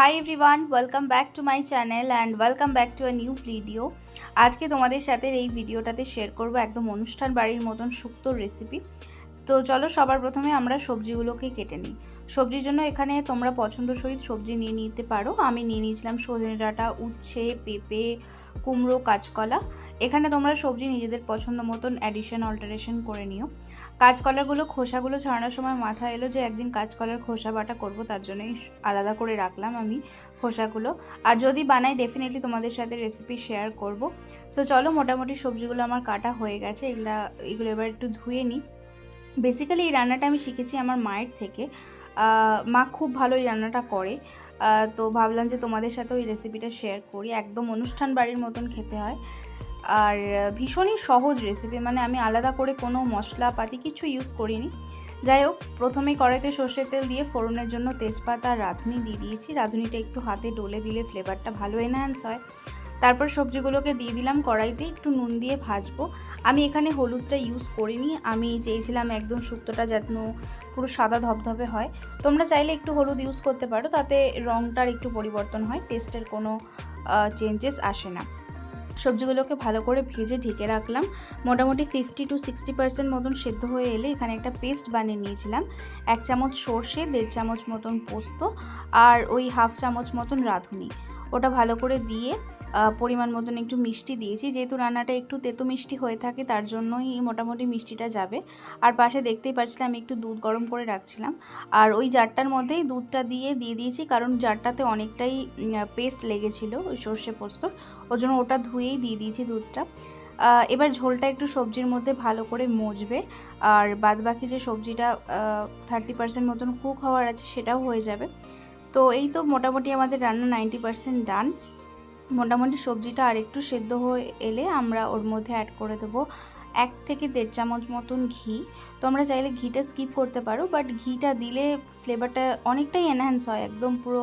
Hi everyone welcome back to my channel and welcome back to a new video আজকে তোমাদের সাথে এই ভিডিওটাতে শেয়ার করব একদম অনুষ্ঠান বাড়ির মতন শুক্তোর রেসিপি তো চলো সবার প্রথমে আমরা সবজিগুলোকে কেটে নিই। সবজির জন্য এখানে তোমরা পছন্দ সহিত সবজি নিয়ে নিতে পারো। আমি নিয়ে নিয়েছিলাম সজনে ডাঁটা, উচ্ছে, পেঁপে, কুমড়ো, কাঁচকলা। এখানে তোমরা সবজি নিজেদের পছন্দ মতন অ্যাডিশন অল্টারেশন করে নিও। কাঁচকলাগুলো, খোসাগুলো ছাড়ানোর সময় মাথায় এলো যে একদিন কাঁচকলার খোসা বাটা করব, তার জন্যই আলাদা করে রাখলাম আমি খোসাগুলো। আর যদি বানাই ডেফিনেটলি তোমাদের সাথে রেসিপি শেয়ার করব। তো চলো, মোটামুটি সবজিগুলো আমার কাটা হয়ে গেছে, এগুলা, এগুলো এবার একটু ধুয়ে নিই। বেসিক্যালি এই রান্নাটা আমি শিখেছি আমার মায়ের থেকে। মা খুব ভালো এই রান্নাটা করে। তো ভাবলাম যে তোমাদের সাথে ওই রেসিপিটা শেয়ার করি। একদম অনুষ্ঠান বাড়ির মতন খেতে হয়। আর ভীষণই সহজ রেসিপি মানে আমি আলাদা করে কোনো মশলাপাতি কিছু ইউজ করিনি। যাই হোক, প্রথমে কড়াইতে সর্ষের তেল দিয়ে ফোড়নের জন্য তেজপাতা আর রাঁধুনি দিয়ে দিয়েছি। রাঁধুনিটা একটু হাতে ডলে দিলে ফ্লেভারটা ভালো এনহ্যান্স হয়। তারপর সবজিগুলোকে দিয়ে দিলাম কড়াইতে, একটু নুন দিয়ে ভাজবো। আমি এখানে হলুদটা ইউজ করিনি, আমি চেয়েছিলাম একদম শুক্তোটা যেন পুরো সাদা ধবধবে হয়। তোমরা চাইলে একটু হলুদ ইউজ করতে পারো, তাতে রঙটার একটু পরিবর্তন হয় টেস্টের কোনো চেঞ্জেস আসে না। সবজিগুলোকে ভালো করে ভেজে ঢেকে রাখলাম। মোটামুটি ফিফটি টু সিক্সটি পার্সেন্ট মতন সেদ্ধ হয়ে এলে এখানে একটা পেস্ট বানিয়ে নিয়েছিলাম। এক চামচ সর্ষে, দেড় চামচ মতন পোস্ত আর ওই হাফ চামচ মতন রাঁধুনি। ওটা ভালো করে দিয়ে পরিমাণ মতন একটু মিষ্টি দিয়েছি। যেহেতু রান্নাটা একটু তেতো মিষ্টি হয়ে থাকে, তার জন্যই মোটামুটি মিষ্টিটা যাবে। আর পাশে দেখতেই পাচ্ছিলাম একটু দুধ গরম করে রাখছিলাম। আর ওই জারটার মধ্যেই দুধটা দিয়ে দিয়ে দিয়েছি, কারণ জারটাতে অনেকটাই পেস্ট লেগেছিল ওই সর্ষে পোস্তর ওই জন্য ওটা ধুয়েই দিয়ে দিয়েছি দুধটা। এবার ঝোলটা একটু সবজির মধ্যে ভালো করে মজবে। আর বাদ বাকি যে সবজিটা থার্টি পার্সেন্ট মতন কুক হওয়ার আছে, সেটাও হয়ে যাবে। তো এই তো মোটামুটি আমাদের রান্না নাইনটি পার্সেন্ট ডান মোটামুটি সবজিটা আর একটু সেদ্ধ হয়ে এলে আমরা ওর মধ্যে অ্যাড করে দেবো এক থেকে দেড় চামচ মতন ঘি। তোমরা চাইলে ঘিটা স্কিপ করতে পারো বাট ঘিটা দিলে ফ্লেভারটা অনেকটাই এনহ্যান্স হয়, একদম পুরো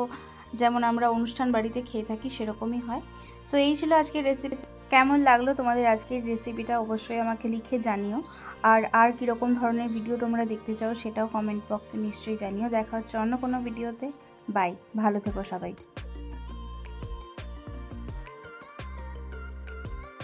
যেমন আমরা অনুষ্ঠান বাড়িতে খেয়ে থাকি সেরকমই হয়। সো এই ছিল আজকের রেসিপি কেমন লাগল তোমাদের আজকের রেসিপিটা অবশ্যই আমাকে লিখে জানিও। আর আর কীরকম ধরনের ভিডিও তোমরা দেখতে চাও সেটাও কমেন্ট বক্সে নিশ্চয়ই জানিও। দেখা হচ্ছে অন্য কোনো ভিডিওতে বাই ভালো থেকো সবাই।